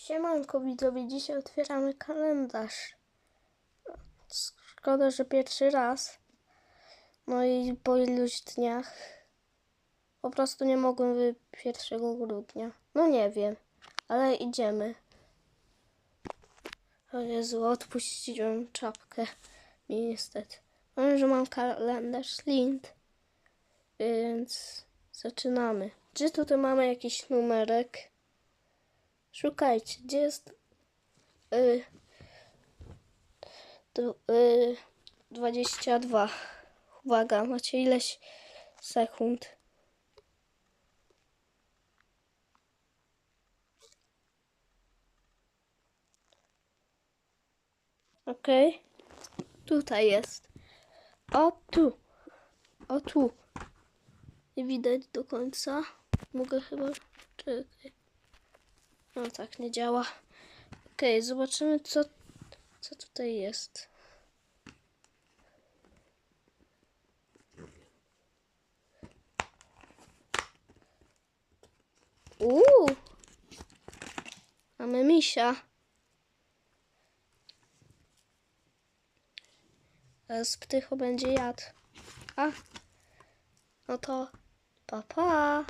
Siemanko widzowie, dzisiaj otwieramy kalendarz. Szkoda, że pierwszy raz. No i po iluś dniach. Po prostu nie mogłem wy 1 grudnia. No nie wiem, ale idziemy. O Jezu, odpuściłem czapkę. Niestety. Powiem, że mam kalendarz Lint. Więc zaczynamy. Czy tutaj mamy jakiś numerek? Szukajcie, gdzie jest y, d- y, 22. Uwaga, macie ileś sekund. Okej. Tutaj jest. O tu. O tu. Nie widać do końca. Mogę chyba. No tak, nie działa. Okej, zobaczymy co, co tutaj jest. Uuu! Mamy misia. Teraz ptycho będzie jadł. A, no to pa pa.